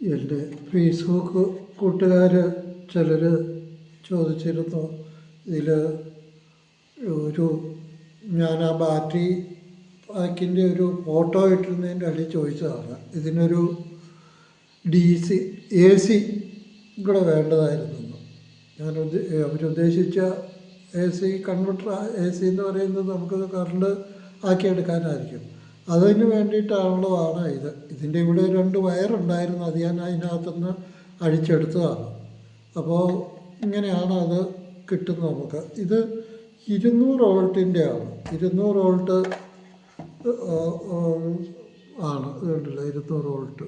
എന്റെ ഫേസ്ബുക്ക് കൂട്ടുകാർ ചിലർ ചോദിച്ചിരുന്നു ഇതിൽ ഒരു ഞാൻ ആ ബാറ്ററി പാക്കിന്റെ ഒരു ഫോട്ടോ ഇട്ടിരുന്നതിന്റെ അടിയിൽ ചോദിച്ചതാണ്. ഇതിനൊരു ഡി സി എ സി കൂടെ വേണ്ടതായിരുന്നു. ഞാൻ അവരുദ്ദേശിച്ച A C converter A C എന്ന് പറയുന്നത് നമുക്ക് കറണ്ട് ആക്കിയെടുക്കാനായിരിക്കും. അതിന് വേണ്ടിയിട്ടുള്ളതാണ് ഇത്. ഇതിന്റെ ഇവിടെ രണ്ട് വയറുണ്ടായിരുന്നു. അത് ഞാൻ അതിനകത്തുനിന്ന് അഴിച്ചെടുത്തതാണ്. അപ്പോൾ ഇങ്ങനെയാണ് അത് കിട്ടുന്നത് നമുക്ക്. ഇത് ഇരുന്നൂറ് വോൾട്ടിന്റെ ആണ്. ഇരുന്നൂറ് വോൾട്ട് ആണ്. ഇതുണ്ടല്ലോ ഇരുന്നൂറ് വോൾട്ട്.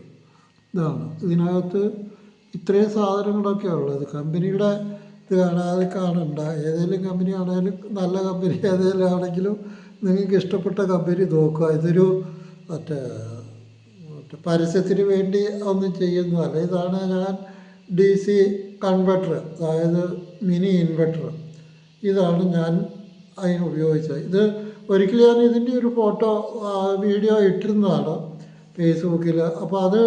ഇതാണ്. ഇതിനകത്ത് ഇത്രയും സാധനങ്ങളൊക്കെ ഉള്ളത്. കമ്പനിയുടെ ഇത് കാണാതെ കാണണ്ട. ഏതെങ്കിലും കമ്പനി ആണെങ്കിലും നല്ല കമ്പനി ഏതെങ്കിലും ആണെങ്കിലും നിങ്ങൾക്ക് ഇഷ്ടപ്പെട്ട കമ്പനി നോക്കുക. ഇതൊരു മറ്റേ മറ്റേ പരസ്യത്തിന് വേണ്ടി ഒന്നും ചെയ്യുന്നതല്ല ഇതാണ് ഞാൻ ഡി സി കൺവെർട്ടർ അതായത് മിനി ഇൻവെർട്ടർ ഇതാണ് ഞാൻ അതിന് ഉപയോഗിച്ചത്. ഇത് ഒരിക്കലും ഞാൻ ഇതിന്റെ ഒരു ഫോട്ടോ വീഡിയോ ഇട്ടിരുന്നതാണ് ഫേസ്ബുക്കിൽ അപ്പോൾ അത്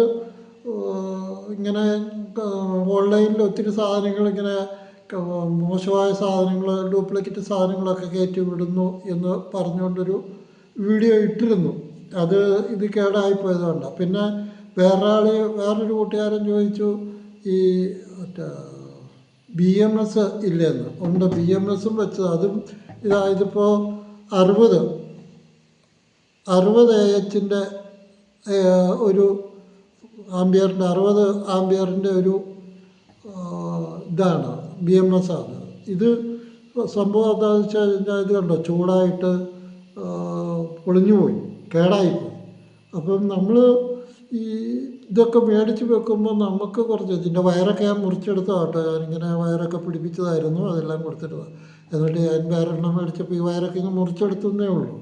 ഇങ്ങനെ ഓൺലൈനിൽ ഒത്തിരി സാധനങ്ങൾ ഇങ്ങനെ മോശമായ സാധനങ്ങൾ ഡ്യൂപ്ലിക്കേറ്റ് സാധനങ്ങളൊക്കെ കയറ്റി വിടുന്നു എന്ന് പറഞ്ഞുകൊണ്ടൊരു വീഡിയോ ഇട്ടിരുന്നു. അത് ഇത് കേടായിപ്പോയതുകൊണ്ട്. പിന്നെ വേറെ ആൾ വേറൊരു കൂട്ടുകാരൻ ചോദിച്ചു ഈ മറ്റേ ബി എം എസ് ഇല്ലെന്ന്. ഉണ്ട് ബി എം എസും വെച്ചത്. അതും ഇതാ ഇതിപ്പോൾ അറുപത്. അറുപത് എ എച്ചിന്റെ ഒരു ആംബിയറിന്റെ അറുപത് ആംബിയറിന്റെ ഒരു ഇതാണ്. ബി എം എസ് ആണ് ഇത് സംഭവം എന്താണെന്ന് വെച്ച് കഴിഞ്ഞാൽ ഇത് കണ്ടോ? ചൂടായിട്ട് പൊളിഞ്ഞു പോയി കേടായിപ്പോയി. അപ്പം നമ്മൾ ഈ ഇതൊക്കെ മേടിച്ച് വെക്കുമ്പോൾ നമുക്ക് കുറച്ച് ഇതിന്റെ വയറൊക്കെ ഞാൻ മുറിച്ചെടുത്തതാണ് കേട്ടോ ഞാനിങ്ങനെ വയറൊക്കെ പിടിപ്പിച്ചതായിരുന്നു അതെല്ലാം കൊടുത്തിട്ട് എന്നിട്ട് ഞാൻ വേറെണ്ണം മേടിച്ചപ്പോൾ ഈ വയറൊക്കെ ഇങ്ങനെ മുറിച്ചെടുത്തതേ ഉള്ളൂ.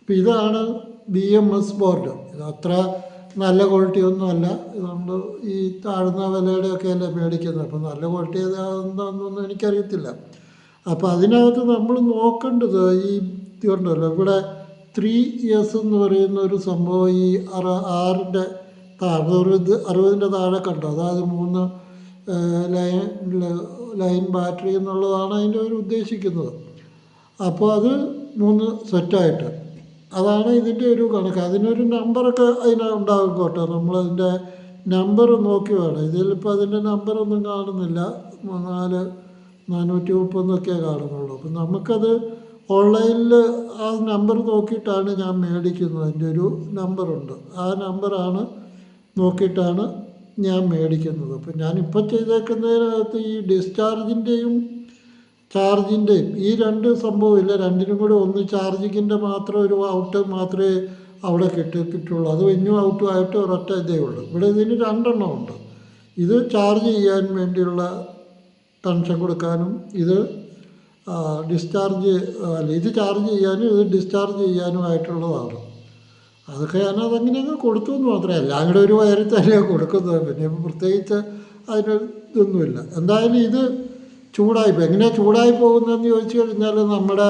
അപ്പോൾ ഇതാണ് ബി എം എസ് ബോർഡ്. ഇത് അത്ര നല്ല ക്വാളിറ്റി ഒന്നും അല്ല. നമ്മൾ ഈ താഴ്ന്ന വിലയുടെയൊക്കെ അല്ലേ മേടിക്കുന്നത് അപ്പം നല്ല ക്വാളിറ്റി ഏതാണെന്നൊന്നും എനിക്കറിയത്തില്ല. അപ്പോൾ അതിനകത്ത് നമ്മൾ നോക്കേണ്ടത് ഈ ഇതുണ്ടല്ലോ. ഇവിടെ ത്രീ ഇയേഴ്സ് എന്ന് പറയുന്ന ഒരു സംഭവം ഈ അറ ആറിന്റെ അറുപത് അറുപതിന്റെ താഴെ കണ്ടോ? അതായത് മൂന്ന് ലൈൻ ലൈൻ ബാറ്ററി എന്നുള്ളതാണ് അതിന്റെ ഒരു ഉദ്ദേശിക്കുന്നത്. അപ്പോൾ അത് മൂന്ന് സെറ്റായിട്ട് അതാണ് ഇതിന്റെ ഒരു കണക്ക്. അതിനൊരു നമ്പറൊക്കെ അതിന് ഉണ്ടാകും കേട്ടോ. നമ്മളതിന്റെ നമ്പർ നോക്കി വേണം. ഇതിലിപ്പോൾ അതിന്റെ നമ്പറൊന്നും കാണുന്നില്ല. നാല് നാനൂറ്റി മുപ്പതെന്നൊക്കെ കാണുന്നുള്ളൂ. അപ്പം നമുക്കത് ഓൺലൈനിൽ ആ നമ്പർ നോക്കിയിട്ടാണ് ഞാൻ മേടിക്കുന്നത്. അതിന്റെ ഒരു നമ്പറുണ്ട്. ആ നമ്പറാണ് നോക്കിയിട്ടാണ് ഞാൻ മേടിക്കുന്നത്. അപ്പം ഞാനിപ്പോൾ ചെയ്തേക്കുന്നതിനകത്ത് ഈ ഡിസ്ചാർജിന്റെയും ചാർജിന്റെയും ഈ രണ്ട് സംഭവമില്ല രണ്ടിനും കൂടെ ഒന്ന് ചാർജിങ്ങിന്റെ മാത്രം ഒരു ഔട്ട് മാത്രമേ അവിടെ കിട്ടി കിട്ടുള്ളൂ അത് ഇന്നും ഔട്ടും ആയിട്ട് ഒരൊറ്റ ഇതേ ഉള്ളൂ. ഇവിടെ ഇതിന് രണ്ടെണ്ണം ഉണ്ട്. ഇത് ചാർജ് ചെയ്യാൻ വേണ്ടിയുള്ള കണക്ഷൻ കൊടുക്കാനും ഇത് ഡിസ്ചാർജ് അല്ല ഇത് ചാർജ് ചെയ്യാനും ഇത് ഡിസ്ചാർജ് ചെയ്യാനുമായിട്ടുള്ളതാണ് അതൊക്കെ ഞാൻ അതങ്ങനെയൊക്കെ കൊടുത്തു എന്ന് മാത്രമേ എല്ലാം കൂടെ ഒരു വയറിൽ തന്നെയാണ് കൊടുക്കുന്നത്. പിന്നെ പ്രത്യേകിച്ച് അതിന് ഇതൊന്നുമില്ല. എന്തായാലും ഇത് ചൂടായിപ്പോൾ എങ്ങനെയാണ് ചൂടായി പോകുന്നതെന്ന് ചോദിച്ചു കഴിഞ്ഞാൽ നമ്മുടെ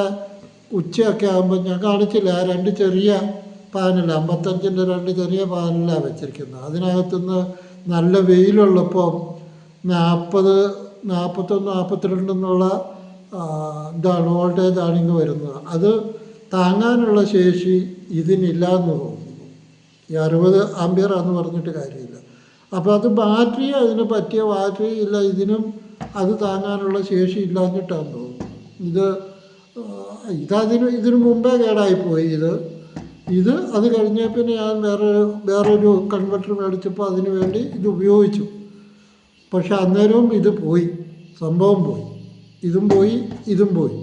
ഉച്ചയൊക്കെ ആകുമ്പോൾ ഞാൻ കാണിച്ചില്ല ആ രണ്ട് ചെറിയ പാനൽ അമ്പത്തഞ്ചിന്റെ രണ്ട് ചെറിയ പാനലാണ് വെച്ചിരിക്കുന്നത്. അതിനകത്തുനിന്ന് നല്ല വെയിലുള്ളപ്പോൾ നാൽപ്പത് നാൽപ്പത്തൊന്ന് നാൽപ്പത്തിരണ്ട് എന്നുള്ള ഇതാണ് വോൾട്ടേജ് ആണിങ്ങ് വരുന്നത്. അത് താങ്ങാനുള്ള ശേഷി ഇതിനില്ല എന്ന് തോന്നുന്നു. ഈ അറുപത് ആംബിയറാന്ന് പറഞ്ഞിട്ട് കാര്യമില്ല. അപ്പോൾ അത് ബാറ്ററി അതിന് പറ്റിയ ബാറ്ററി ഇല്ല ഇതിനും അത് താങ്ങാനുള്ള ശേഷി ഇല്ലാഞ്ഞിട്ടാന്ന് തോന്നുന്നു. ഇത് ഇതതിന് ഇതിനു മുമ്പേ കേടായിപ്പോയി. ഇത് ഇത് അത് കഴിഞ്ഞ പിന്നെ ഞാൻ വേറെ വേറൊരു കൺവെർട്ടർ മേടിച്ചപ്പോൾ അതിന് വേണ്ടി ഇത് ഉപയോഗിച്ചു. പക്ഷെ അന്നേരവും ഇത് പോയി. സംഭവം പോയി. ഇതും പോയി ഇതും പോയി.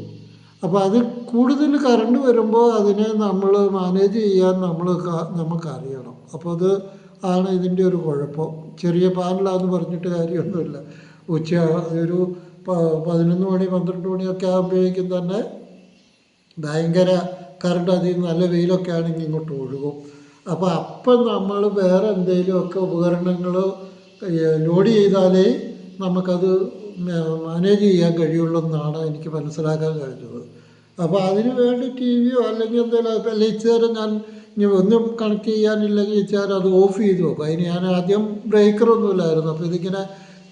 അപ്പോൾ അത് കൂടുതൽ കറണ്ട് വരുമ്പോൾ അതിനെ നമ്മൾ മാനേജ് ചെയ്യാൻ നമ്മൾ നമുക്കറിയണം. അപ്പോൾ അത് ആണ് ഇതിന്റെ ഒരു കുഴപ്പം. ചെറിയ പാനലാന്ന് പറഞ്ഞിട്ട് കാര്യമൊന്നുമില്ല. ഉച്ച ഒരു പതിനൊന്ന് മണി പന്ത്രണ്ട് മണിയൊക്കെ ആകുമ്പോഴേക്കും തന്നെ ഭയങ്കര കറണ്ട് അതിൽ നല്ല വെയിലൊക്കെ ആണെങ്കിൽ ഇങ്ങോട്ട് ഒഴുകും. അപ്പോൾ അപ്പം നമ്മൾ വേറെ എന്തെങ്കിലുമൊക്കെ ഉപകരണങ്ങൾ ലോഡ് ചെയ്താലേ നമുക്കത് മാനേജ് ചെയ്യാൻ കഴിയുള്ളൂ എന്നാണ് എനിക്ക് മനസ്സിലാക്കാൻ കഴിഞ്ഞത്. അപ്പോൾ അതിന് വേണ്ടി ടി വിയോ അല്ലെങ്കിൽ എന്തെങ്കിലും അല്ലെങ്കിൽ ഇച്ചേരം ഞാൻ ഇനി ഒന്നും കണക്ട് ചെയ്യാനില്ലെങ്കിൽ ചേരം അത് ഓഫ് ചെയ്ത് വെക്കും. അതിന് ഞാൻ ആദ്യം ബ്രേക്കറൊന്നുമില്ലായിരുന്നു അപ്പോൾ ഇതിങ്ങനെ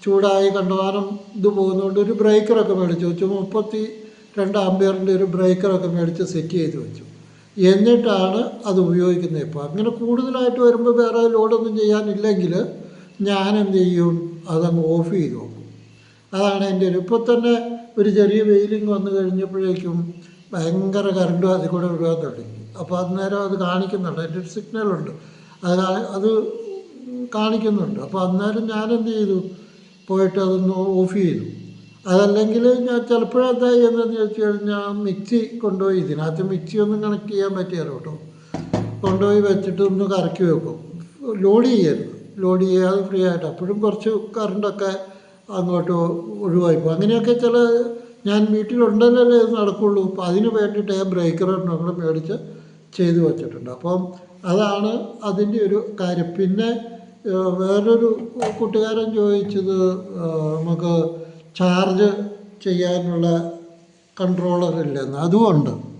ചൂടായി കണ്ടമാനം ഇത് പോകുന്നതുകൊണ്ട് ഒരു ബ്രേക്കറൊക്കെ മേടിച്ചു വെച്ചു. മുപ്പത്തി രണ്ട് ആംബിയറിന്റെ ഒരു ബ്രേക്കറൊക്കെ മേടിച്ച് സെറ്റ് ചെയ്ത് വെച്ചു. എന്നിട്ടാണ് അത് ഉപയോഗിക്കുന്നത് ഇപ്പോൾ അങ്ങനെ കൂടുതലായിട്ട് വരുമ്പോൾ വേറെ ലോഡൊന്നും ചെയ്യാനില്ലെങ്കിൽ ഞാൻ എന്ത് ചെയ്യും? അതങ്ങ് ഓഫ് ചെയ്ത് നോക്കും അതാണ് എന്റെ ഒരു ഇപ്പോൾ തന്നെ ഒരു ചെറിയ വെയിലിങ് വന്നു കഴിഞ്ഞപ്പോഴേക്കും ഭയങ്കര കറണ്ട് അതിൽ കൂടെ വിടാൻ തുടങ്ങി. അപ്പോൾ അന്നേരം അത് കാണിക്കുന്നുണ്ട്. എന്റെ ഒരു സിഗ്നലുണ്ട് അത് അത് കാണിക്കുന്നുണ്ട്. അപ്പോൾ അന്നേരം ഞാൻ എന്ത് ചെയ്തു? പോയിട്ട് അതൊന്ന് ഓഫ് ചെയ്തു. അതല്ലെങ്കിൽ ഞാൻ ചിലപ്പോഴെന്താ എന്താ ചെയ്യുന്നതെന്ന് ചോദിച്ചു കഴിഞ്ഞാൽ മിക്സി കൊണ്ടുപോയി ഇതിനകത്ത് മിക്സി ഒന്നും കണക്ട് ചെയ്യാൻ പറ്റിയാലോ കേട്ടോ കൊണ്ടുപോയി വെച്ചിട്ട് ഒന്ന് കറക്കി വെക്കും. ലോഡ് ചെയ്യരുത്. ലോഡ് ചെയ്യാതെ ഫ്രീ ആയിട്ട്. അപ്പോഴും കുറച്ച് കറണ്ടൊക്കെ അങ്ങോട്ട് ഒഴിവായി പോകും അങ്ങനെയൊക്കെ ചില ഞാൻ വീട്ടിലുണ്ടല്ലേ ഇത് നടക്കുള്ളൂ. അപ്പോൾ അതിന് വേണ്ടിയിട്ട് ഞാൻ ബ്രേക്കർ നമ്മൾ മേടിച്ച് ചെയ്തു വച്ചിട്ടുണ്ട്. അപ്പം അതാണ് അതിന്റെ ഒരു കാര്യം. പിന്നെ വേറൊരു കൂട്ടുകാരൻ ചോദിച്ചത് നമുക്ക് ചാർജ് ചെയ്യാനുള്ള കൺട്രോളർ ഇല്ലെന്ന്. അതുമുണ്ട്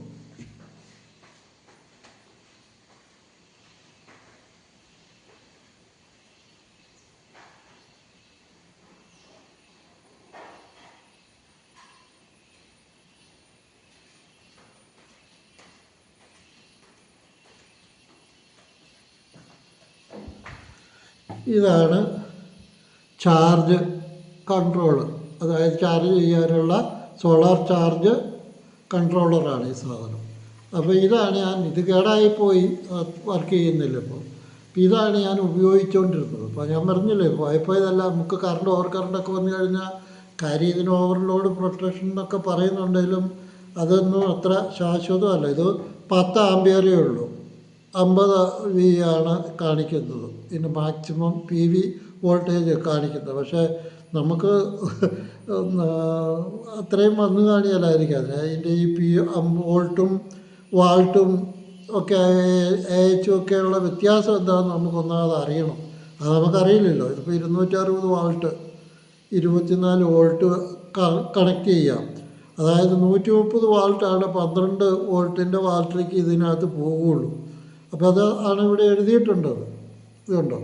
ഇതാണ് ചാർജ് കൺട്രോൾ അതായത് ചാർജ് ചെയ്യാനുള്ള സോളാർ ചാർജ് കൺട്രോളറാണ് ഈ സാധനം. അപ്പോൾ ഇതാണ് ഞാൻ ഇത് കേടായിപ്പോയി വർക്ക് ചെയ്യുന്നില്ല ഇപ്പോൾ. ഇതാണ് ഞാൻ ഉപയോഗിച്ചുകൊണ്ടിരുന്നത്. അപ്പോൾ ഞാൻ പറഞ്ഞില്ലേ ഇപ്പോൾ ഇതല്ല നമുക്ക് കറണ്ട് ഓവർ കറണ്ടൊക്കെ വന്നു കഴിഞ്ഞാൽ കാര്യം ഇതിന് ഓവർലോഡ് പ്രൊട്ടക്ഷൻ എന്നൊക്കെ പറയുന്നുണ്ടെങ്കിലും അതൊന്നും അത്ര ശാശ്വതമല്ല. ഇത് പത്ത് ആംബിയറേ ഉള്ളൂ. അമ്പത് വി ആണ് കാണിക്കുന്നത്. ഇതിന് മാക്സിമം പി വി വോൾട്ടേജ് കാണിക്കുന്നത്. പക്ഷേ നമുക്ക് അത്രയും വന്നു കാണിയാലായിരിക്കും. അതിന് അതിന്റെ ഈ പി വോൾട്ടും വാൾട്ടും ഒക്കെ എ ഒക്കെയുള്ള വ്യത്യാസം എന്താണെന്ന് നമുക്കൊന്നാമത് അറിയണം. അത് നമുക്കറിയില്ലല്ലോ. ഇതിപ്പോൾ ഇരുന്നൂറ്ററുപത് വാൾട്ട് ഇരുപത്തിനാല് വോൾട്ട് കണക്ട് ചെയ്യാം. അതായത് നൂറ്റി മുപ്പത് വാൾട്ടാണ് പന്ത്രണ്ട് വോൾട്ടിന്റെ വാൾട്ടിലേക്ക് ഇതിനകത്ത് പോവുകയുള്ളൂ അപ്പോൾ അത് ആണ് ഇവിടെ എഴുതിയിട്ടുണ്ടത്. ഇതുണ്ടോ?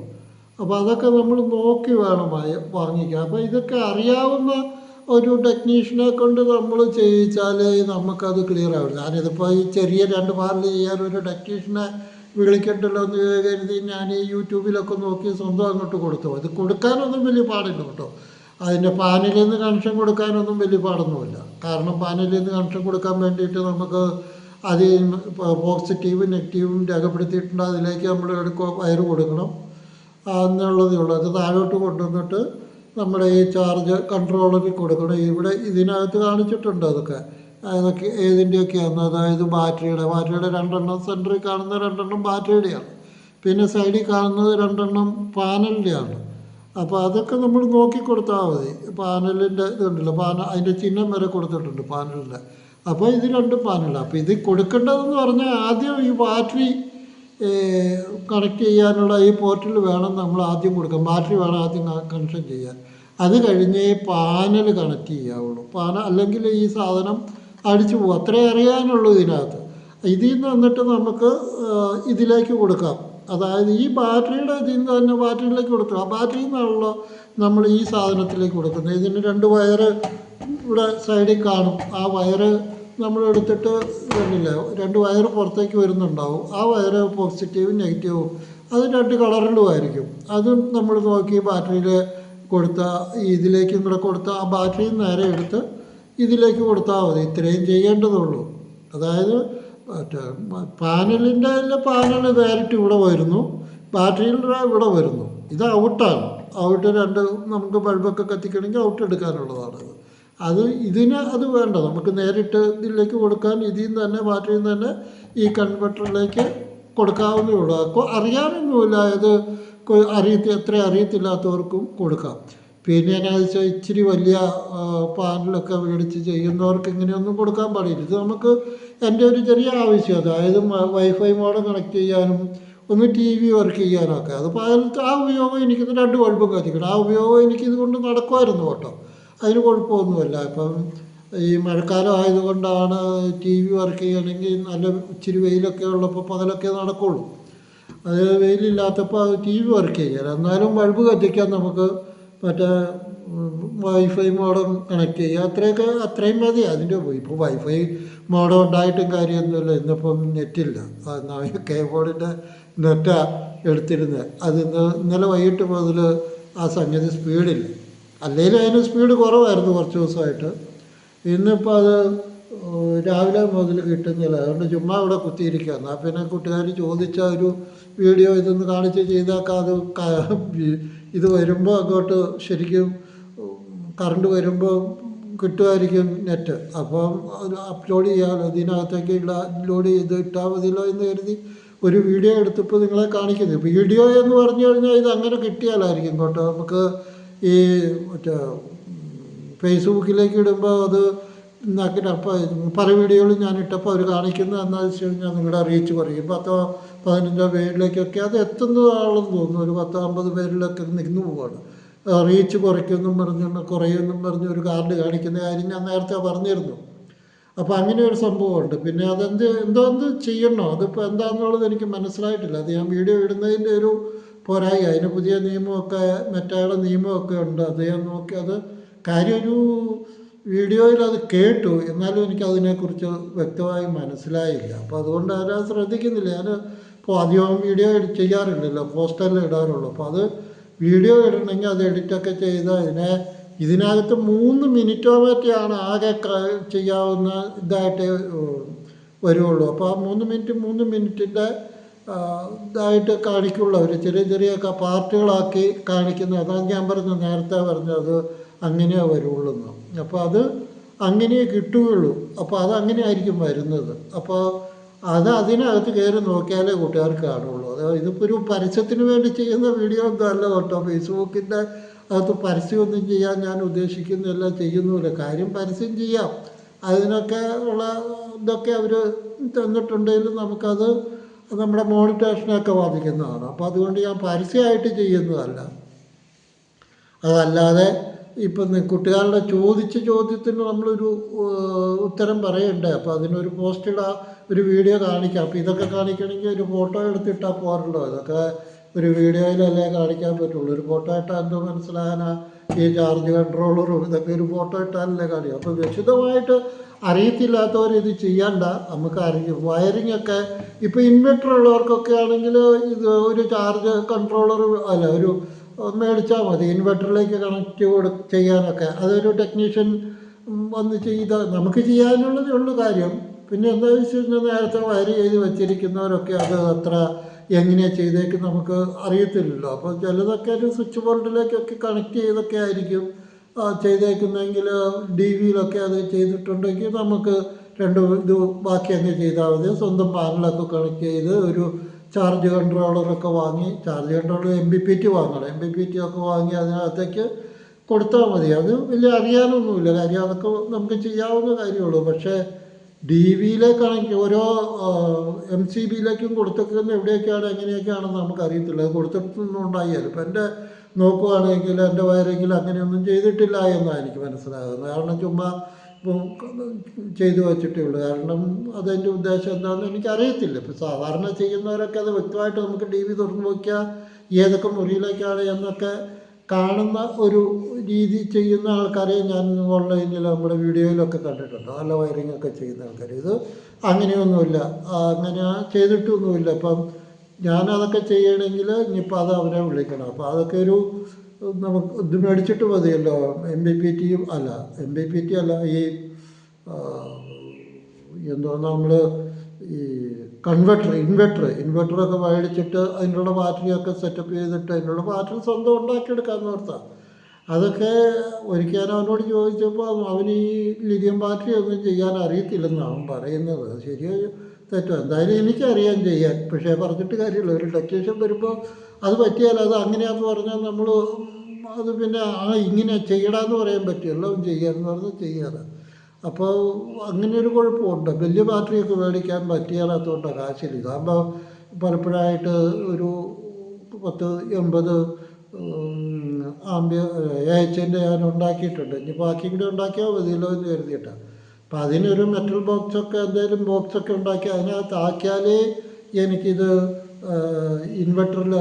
അപ്പോൾ അതൊക്കെ നമ്മൾ നോക്കി വേണം വാങ്ങിക്കാൻ. അപ്പോൾ ഇതൊക്കെ അറിയാവുന്ന ഒരു ടെക്നീഷ്യനെ കൊണ്ട് നമ്മൾ ചെയ്യിച്ചാലേ നമുക്കത് ക്ലിയർ ആവും ഞാനിതിപ്പോൾ ഈ ചെറിയ രണ്ട് പാലിൽ ചെയ്യാൻ ഒരു ടെക്നീഷ്യനെ വിളിക്കണ്ടല്ലോ എന്ന് കരുതി ഞാൻ ഈ യൂട്യൂബിലൊക്കെ നോക്കി സ്വന്തം അങ്ങോട്ട് കൊടുത്തു. ഇത് കൊടുക്കാനൊന്നും വലിയ പാടില്ല കേട്ടോ. അതിന്റെ പാനലിൽ നിന്ന് കണക്ഷൻ കൊടുക്കാനൊന്നും വലിയ പാടൊന്നുമില്ല. കാരണം പാനലിൽ നിന്ന് കണക്ഷൻ കൊടുക്കാൻ വേണ്ടിയിട്ട് നമുക്ക് അതിൽ പോസിറ്റീവും നെഗറ്റീവും രേഖപ്പെടുത്തിയിട്ടുണ്ട്. അതിലേക്ക് നമ്മൾ എടുക്കുക വയറ് കൊടുക്കണം. എന്നുള്ളതേ ഉള്ളൂ. അത് താഴോട്ട് കൊണ്ടുവന്നിട്ട് നമ്മുടെ ഈ ചാർജ് കൺട്രോളറിൽ കൊടുക്കണം. ഇവിടെ ഇതിനകത്ത് കാണിച്ചിട്ടുണ്ട് അതൊക്കെ. അതൊക്കെ ഏതിന്റെയൊക്കെയാണ് അതായത് ബാറ്ററിയുടെ ബാറ്ററിയുടെ രണ്ടെണ്ണം സെന്ററിൽ കാണുന്ന രണ്ടെണ്ണം ബാറ്ററിയുടെയാണ് പിന്നെ സൈഡിൽ കാണുന്നത് രണ്ടെണ്ണം പാനലിന്റെയാണ് അപ്പോൾ അതൊക്കെ നമ്മൾ നോക്കി കൊടുത്താൽ മതി പാനലിന്റെ ഇതുണ്ടല്ലോ. പാന അതിന്റെ ചിഹ്നം വരെ കൊടുത്തിട്ടുണ്ട് പാനലിന്റെ അപ്പോൾ ഇത് രണ്ട് പാനലാണ് അപ്പോൾ ഇത് കൊടുക്കേണ്ടതെന്ന് പറഞ്ഞാൽ ആദ്യം ഈ ബാറ്ററി കണക്ട് ചെയ്യാനുള്ള ഈ പോർട്ടിൽ വേണം നമ്മൾ ആദ്യം കൊടുക്കാം ബാറ്ററി വേണം ആദ്യം കണക്ഷൻ ചെയ്യാൻ. അത് കഴിഞ്ഞേ പാനൽ കണക്ട് ചെയ്യാവുള്ളൂ. പാന അല്ലെങ്കിൽ ഈ സാധനം അടിച്ചു പോകും. അത്രേ അറിയാനുള്ളൂ ഇതിനകത്ത്. ഇതിൽ നിന്ന് വന്നിട്ട് നമുക്ക് ഇതിലേക്ക് കൊടുക്കാം. അതായത് ഈ ബാറ്ററിയുടെ ഇതിൽ നിന്ന് തന്നെ ബാറ്ററിയിലേക്ക് കൊടുക്കുക ആ ബാറ്ററിയിൽ നിന്നാണല്ലോ നമ്മൾ ഈ സാധനത്തിലേക്ക് കൊടുക്കുന്നത്. ഇതിന് രണ്ട് വയറ് ഇവിടെ സൈഡിൽ കാണും. ആ വയറ് നമ്മൾ എടുത്തിട്ട് കണ്ടില്ലേ രണ്ട് വയറ് പുറത്തേക്ക് വരുന്നുണ്ടാവും. ആ വയറ് പോസിറ്റീവും നെഗറ്റീവും അത് രണ്ട് കളറിലുമായിരിക്കും അതും നമ്മൾ നോക്കി ബാറ്ററിയിൽ കൊടുത്ത ഇതിലേക്കും കൂടെ കൊടുത്ത ആ ബാറ്ററിയും നേരെ എടുത്ത് ഇതിലേക്ക് കൊടുത്താൽ മതി. ഇത്രയും ചെയ്യേണ്ടതുള്ളൂ. അതായത് മറ്റേ പാനലിന്റെ പാനൽ ഡയറക്റ്റ് ഇവിടെ വരുന്നു. ബാറ്ററിയിലൂടെ ഇവിടെ വരുന്നു. ഇത് ഔട്ടാണ് ഔട്ട് രണ്ട് നമുക്ക് ബൾബൊക്കെ കത്തിക്കണമെങ്കിൽ ഔട്ട് എടുക്കാനുള്ളതാണ് ഇത്. അത് ഇതിന് അത് വേണ്ട. നമുക്ക് നേരിട്ട് ഇതിലേക്ക് കൊടുക്കാൻ ഇതിൽ നിന്ന് തന്നെ ബാറ്ററിയിൽ നിന്ന് തന്നെ ഈ കൺവെർട്ടറിലേക്ക് കൊടുക്കാവുന്നേ ഉള്ളൂ. അപ്പോൾ അറിയാനൊന്നുമില്ല. കൊ- അറിയത്തി എത്ര അറിയത്തില്ലാത്തവർക്കും കൊടുക്കാം. പിന്നെ എന്നാ വെച്ചാൽ ഇച്ചിരി വലിയ പാനലൊക്കെ മേടിച്ച് ചെയ്യുന്നവർക്ക് ഇങ്ങനെയൊന്നും കൊടുക്കാൻ പാടില്ല. ഇത് നമുക്ക് എന്റെ ഒരു ചെറിയ ആവശ്യം. അതായത് വൈഫൈ മോഡം കണക്ട് ചെയ്യാനും ഒന്ന് ടി വി വർക്ക് ചെയ്യാനൊക്കെ. അതിപ്പോൾ അതിലത്തെ ആ ഉപയോഗം എനിക്കിത് രണ്ട് ബൾബും കത്തിക്കണം. ആ ഉപയോഗം എനിക്കിത് കൊണ്ട് നടക്കുമായിരുന്നു കേട്ടോ. അതിന് കുഴപ്പമൊന്നുമില്ല. ഇപ്പം ഈ മഴക്കാലം ആയതുകൊണ്ടാണ് ടി വി വർക്ക് ചെയ്യണമെങ്കിൽ നല്ല ഇച്ചിരി വെയിലൊക്കെ ഉള്ളപ്പോൾ പകലൊക്കെ നടക്കുള്ളൂ. അത് വെയിലില്ലാത്തപ്പോൾ അത് ടി വി വർക്ക് ചെയ്യാൻ എന്നാലും ബൾബ് കത്തിക്കാൻ നമുക്ക് മറ്റേ വൈഫൈ മോഡം കണക്ട് ചെയ്യുക. അത്രയൊക്കെ അത്രയും മതി. അതിന്റെ ഇപ്പോൾ വൈഫൈ മോഡം ഉണ്ടായിട്ടും കാര്യമൊന്നുമില്ല. ഇന്നിപ്പം നെറ്റില്ല. കെ ബോർഡിന്റെ നെറ്റാ എടുത്തിരുന്നത്. അത് ഇന്ന് ഇന്നലെ വൈകിട്ട് മുതൽ ആ സംഗതി സ്പീഡില്ല. അല്ലെങ്കിൽ അതിന് സ്പീഡ് കുറവായിരുന്നു കുറച്ച് ദിവസമായിട്ട്. ഇന്നിപ്പോൾ അത് രാവിലെ മുതൽ കിട്ടുന്നില്ല. അതുകൊണ്ട് ചുമ്മാ അവിടെ കുത്തിയിരിക്കുക എന്നാൽ പിന്നെ കൂട്ടുകാർ ചോദിച്ച ഒരു വീഡിയോ ഇതൊന്ന് കാണിച്ച് ചെയ്തേക്കാം അത് ഇത് വരുമ്പോൾ അങ്ങോട്ട് ശരിക്കും കറണ്ട് വരുമ്പോൾ കിട്ടുമായിരിക്കും നെറ്റ് അപ്പം അപ്ലോഡ് ചെയ്യാമല്ലോ ഇതിനകത്തേക്ക് അപ്ലോഡ് ചെയ്ത് ഇട്ടാൽ മതിയല്ലോ എന്ന് കരുതി ഒരു വീഡിയോ എടുത്തപ്പോൾ നിങ്ങളെ കാണിക്കുന്നത് വീഡിയോ എന്ന് പറഞ്ഞു കഴിഞ്ഞാൽ ഇത് അങ്ങനെ കിട്ടിയാലായിരിക്കും കേട്ടോ. നമുക്ക് ഈ മറ്റേ ഫേസ്ബുക്കിലേക്ക് ഇടുമ്പോൾ അത് ഇന്നാക്കിയിട്ട് അപ്പം പല വീഡിയോകളും ഞാൻ ഇട്ടപ്പോൾ അവർ കാണിക്കുന്നത് എന്താണെന്ന് വെച്ച് കഴിഞ്ഞാൽ നിങ്ങളുടെ റീച്ച് കുറയും. പത്തോ പതിനഞ്ചോ പേരിലേക്കൊക്കെ അത് എത്തുന്നതാണെന്ന് തോന്നുന്നു. ഒരു പത്തോ അമ്പത് പേരിലൊക്കെ നിന്നു പോവാണ്. റീച്ച് കുറയ്ക്കുമെന്നും പറഞ്ഞു കുറയുമെന്നും പറഞ്ഞ് ഒരു കാർഡ് കാണിക്കുന്ന കാര്യം ഞാൻ നേരത്തെ പറഞ്ഞിരുന്നു. അപ്പോൾ അങ്ങനെ ഒരു സംഭവമുണ്ട്. പിന്നെ അതെന്ത് എന്തോ എന്ത് ചെയ്യണോ? അതിപ്പോൾ എന്താണെന്നുള്ളത് എനിക്ക് മനസ്സിലായിട്ടില്ല. അത് ഞാൻ വീഡിയോ ഇടുന്നതിന്റെ ഒരു പോരായി. അതിന് പുതിയ നിയമമൊക്കെ മെറ്റയുടെ നിയമമൊക്കെ ഉണ്ട്. അത് ഞാൻ നോക്കി അത് കാര്യം ഒരു വീഡിയോയിൽ അത് കേട്ടു. എന്നാലും എനിക്ക് അതിനെക്കുറിച്ച് വ്യക്തമായി മനസ്സിലായില്ല. അപ്പോൾ അതുകൊണ്ട് ആരാ ശ്രദ്ധിക്കുന്നില്ല. ഞാൻ ഇപ്പോൾ അധികം വീഡിയോ എഡിറ്റ് ചെയ്യാറില്ലല്ലോ. പോസ്റ്ററിൽ ഇടാറുള്ളൂ. അപ്പോൾ അത് വീഡിയോ ഇടണമെങ്കിൽ അത് എഡിറ്റൊക്കെ ചെയ്ത് അതിനെ ഇതിനകത്ത് മൂന്ന് മിനിറ്റോ മറ്റാണ് ആകെ ചെയ്യാവുന്ന ഇതായിട്ട് വരുള്ളൂ. അപ്പോൾ ആ മൂന്ന് മിനിറ്റ് മൂന്ന് മിനിറ്റിന്റെ ഇതായിട്ട് കാണിക്കുള്ള ഒരു ചെറിയ ചെറിയ പാർട്ടുകളാക്കി കാണിക്കുന്ന അതാണ് ഞാൻ പറഞ്ഞത് നേരത്തെ പറഞ്ഞത് അങ്ങനെ വരുള്ളൂ എന്ന്. അപ്പോൾ അത് അങ്ങനെ കിട്ടുകയുള്ളൂ. അപ്പോൾ അത് അങ്ങനെ ആയിരിക്കും വരുന്നത്. അപ്പോൾ അത് അതിനകത്ത് കയറി നോക്കിയാലേ കൂട്ടുകാർക്ക് കാണുള്ളൂ. അത് ഇതിപ്പോൾ ഒരു പരസ്യത്തിന് വേണ്ടി ചെയ്യുന്ന വീഡിയോ ഒന്നും അല്ല കേട്ടോ. ഫേസ്ബുക്കിന്റെ അകത്ത് പരസ്യമൊന്നും ചെയ്യാൻ ഞാൻ ഉദ്ദേശിക്കുന്നില്ല ചെയ്യുന്നുമില്ല. കാര്യം പരസ്യം ചെയ്യാം. അതിനൊക്കെ ഉള്ള ഇതൊക്കെ അവർ തന്നിട്ടുണ്ടെങ്കിലും നമുക്കത് നമ്മുടെ മോണിറ്റേഷനൊക്കെ ബാധിക്കുന്നതാണ്. അപ്പോൾ അതുകൊണ്ട് ഞാൻ പരസ്യമായിട്ട് ചെയ്യുന്നതല്ല. അതല്ലാതെ ഇപ്പം കുട്ടികളുടെ ചോദിച്ച ചോദ്യത്തിന് നമ്മളൊരു ഉത്തരം പറയണ്ടേ? അപ്പോൾ അതിനൊരു പോസ്റ്റിടാം ഒരു വീഡിയോ കാണിക്കാം. അപ്പോൾ ഇതൊക്കെ കാണിക്കണമെങ്കിൽ ഒരു ഫോട്ടോ എടുത്തിട്ടാൽ പോരല്ലോ. ഇതൊക്കെ ഒരു വീഡിയോയിലല്ലേ കാണിക്കാൻ പറ്റുള്ളൂ. ഒരു ഫോട്ടോ ഇട്ടാൽ എന്തോ മനസ്സിലാകാനാ. ഈ ചാർജ് കൺട്രോളറും ഇതൊക്കെ ഒരു ഫോട്ടോ ഇട്ടാലല്ലേ കാണിക്കും അപ്പോൾ വിശദമായിട്ട് അറിയത്തില്ലാത്തവർ ഇത് ചെയ്യണ്ട. നമുക്ക് അറിയും. വയറിംഗ് ഒക്കെ ഇപ്പോൾ ഇൻവെർട്ടർ ഉള്ളവർക്കൊക്കെ ആണെങ്കിൽ ഇത് ഒരു ചാർജ് കൺട്രോളർ അല്ല ഒരു മേടിച്ചാൽ മതി. ഇൻവെർട്ടറിലേക്ക് കണക്ട് കൊടു ചെയ്യാനൊക്കെ. അതൊരു ടെക്നീഷ്യൻ വന്ന് ചെയ്ത നമുക്ക് ചെയ്യാനുള്ളതേ ഉള്ളൂ കാര്യം. പിന്നെ എന്താ വെച്ച് കഴിഞ്ഞാൽ നേരത്തെ വയർ ചെയ്ത് വെച്ചിരിക്കുന്നവരൊക്കെ അത് അത്ര എങ്ങനെയാണ് ചെയ്തേക്ക് നമുക്ക് അറിയത്തില്ലല്ലോ. അപ്പോൾ ചിലതൊക്കെ ഒരു സ്വിച്ച് ബോർഡിലേക്കൊക്കെ കണക്ട് ചെയ്തൊക്കെ ആയിരിക്കും. ചെയ്തേക്കുന്നെങ്കിൽ ഡി വിയിലൊക്കെ അത് ചെയ്തിട്ടുണ്ടെങ്കിൽ നമുക്ക് രണ്ട് ഇത് ബാക്കി അങ്ങ് ചെയ്താൽ മതി. സ്വന്തം പാനലൊക്കെ കണക്ട് ചെയ്ത് ഒരു ചാർജ് കൺട്രോളറൊക്കെ വാങ്ങി charge controller M B P T വാങ്ങണം. എം ബി പി ടി ഒക്കെ വാങ്ങി അതിനകത്തേക്ക് കൊടുത്താൽ മതി. അത് വലിയ അറിയാനൊന്നുമില്ല. കാര്യം അതൊക്കെ നമുക്ക് ചെയ്യാവുന്ന കാര്യമുള്ളൂ. പക്ഷേ ഡി വിയിലേക്കാണെങ്കിൽ ഓരോ എം സി ബിയിലേക്കും കൊടുത്തേക്കുന്ന എവിടെയൊക്കെയാണ് എങ്ങനെയൊക്കെയാണെന്ന് നമുക്ക് അറിയത്തില്ല അത് കൊടുത്തിട്ടുണ്ടായാലും ഇപ്പം എന്റെ നോക്കുകയാണെങ്കിൽ എന്റെ വയറെങ്കിലും അങ്ങനെയൊന്നും ചെയ്തിട്ടില്ല എന്നാണ് എനിക്ക് മനസ്സിലാകുന്നത്. കാരണം ചുമ്മാ ചെയ്തു വച്ചിട്ടേ ഉള്ളൂ. കാരണം അതിന്റെ ഉദ്ദേശം എന്താണെന്ന് എനിക്കറിയത്തില്ല. ഇപ്പം സാധാരണ ചെയ്യുന്നവരൊക്കെ അത് വ്യക്തമായിട്ട് നമുക്ക് ടി വി തുറന്നു നോക്കിയാൽ ഏതൊക്കെ മുറിയിലേക്കാണ് എന്നൊക്കെ കാണുന്ന ഒരു രീതി ചെയ്യുന്ന ആൾക്കാരെ ഞാൻ ഓൺലൈനിൽ നമ്മുടെ വീഡിയോയിലൊക്കെ കണ്ടിട്ടുണ്ട്. നല്ല വയറിംഗ് ഒക്കെ ചെയ്യുന്ന ആൾക്കാർ ഇത് അങ്ങനെയൊന്നുമില്ല. അങ്ങനെ ചെയ്തിട്ടൊന്നുമില്ല. ഇപ്പം ഞാനതൊക്കെ ചെയ്യണമെങ്കിൽ ഇനിയിപ്പോൾ അത് അവരെ വിളിക്കണം. അപ്പോൾ അതൊക്കെ ഒരു നമുക്ക് ഇത് മേടിച്ചിട്ട് മതിയല്ലോ. എം ബി പി ടിയും അല്ല. എം ബി പി ടി അല്ല. ഈ എന്തോ നമ്മൾ ഈ കൺവെർട്ടർ ഇൻവെർട്ടർ ഇൻവെർട്ടറൊക്കെ മേടിച്ചിട്ട് അതിനുള്ള ബാറ്ററിയൊക്കെ സെറ്റപ്പ് ചെയ്തിട്ട് അതിനുള്ള ബാറ്ററി സ്വന്തം ഉണ്ടാക്കിയെടുക്കാമെന്ന് ഓർത്താണ് അതൊക്കെ ഒരിക്കൽ അവനോട് ചോദിച്ചപ്പോൾ അവന് ഈ ലിഥിയം ബാറ്ററി ഒന്നും ചെയ്യാൻ അറിയത്തില്ലെന്നാണ് അവൻ പറയുന്നത്. ശരിയോ തെറ്റോ? എന്തായാലും എനിക്കറിയാൻ ചെയ്യാൻ. പക്ഷേ പറഞ്ഞിട്ട് കാര്യമില്ല. ഒരു ടെക്നീഷ്യൻ വരുമ്പോൾ അത് പറ്റിയാൽ അത് അങ്ങനെയാന്ന് പറഞ്ഞാൽ നമ്മൾ അത് പിന്നെ ആ ഇങ്ങനെ ചെയ്യടാന്ന് പറയാൻ പറ്റുമല്ലോ ചെയ്യാന്ന് പറഞ്ഞാൽ ചെയ്യാറ്. അപ്പോൾ അങ്ങനെ ഒരു കുഴപ്പമുണ്ട്. വലിയ ബാറ്ററിയൊക്കെ മേടിക്കാൻ പറ്റിയാലാത്തതുകൊണ്ട് കാശില്ല. ഇതാകുമ്പോൾ പലപ്പോഴായിട്ട് ഒരു പത്ത് എൺപത് ആംബിയ എച്ചിന്റെ ഞാൻ ഉണ്ടാക്കിയിട്ടുണ്ട്. ഇനി ബാക്കി കൂടെ ഉണ്ടാക്കിയാൽ മതിയല്ലോ എന്ന് കരുതിയിട്ടാണ് അപ്പം അതിനൊരു മെറ്റൽ ബോക്സൊക്കെ എന്തെങ്കിലും ബോക്സൊക്കെ ഉണ്ടാക്കി അതിനകത്ത് ആക്കിയാലേ എനിക്കിത് ഇൻവെർട്ടറിൽ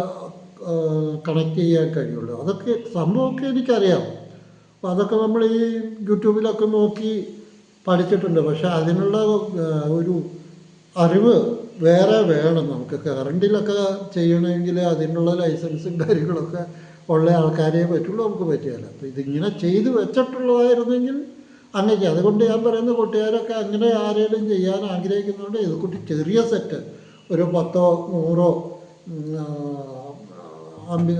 കണക്ട് ചെയ്യാൻ കഴിയുള്ളൂ. അതൊക്കെ സംഭവമൊക്കെ എനിക്കറിയാം. അപ്പോൾ അതൊക്കെ നമ്മൾ ഈ യൂട്യൂബിലൊക്കെ നോക്കി പഠിച്ചിട്ടുണ്ട്. പക്ഷെ അതിനുള്ള ഒരു അറിവ് വേറെ വേണം നമുക്ക്. കറണ്ടിലൊക്കെ ചെയ്യണമെങ്കിൽ അതിനുള്ള ലൈസൻസും കാര്യങ്ങളൊക്കെ ഉള്ള ആൾക്കാരെ പറ്റുള്ളൂ നമുക്ക് പറ്റിയല്ല അപ്പോൾ ഇതിങ്ങനെ ചെയ്ത് വെച്ചിട്ടുള്ളതായിരുന്നെങ്കിൽ അങ്ങനെ അതുകൊണ്ട് ഞാൻ പറയുന്ന കൂട്ടുകാരൊക്കെ അങ്ങനെ ആരെങ്കിലും ചെയ്യാൻ ആഗ്രഹിക്കുന്നുണ്ട് ഇത് കുട്ടി ചെറിയ സെറ്റ്. ഒരു പത്തോ നൂറോ അമ്പി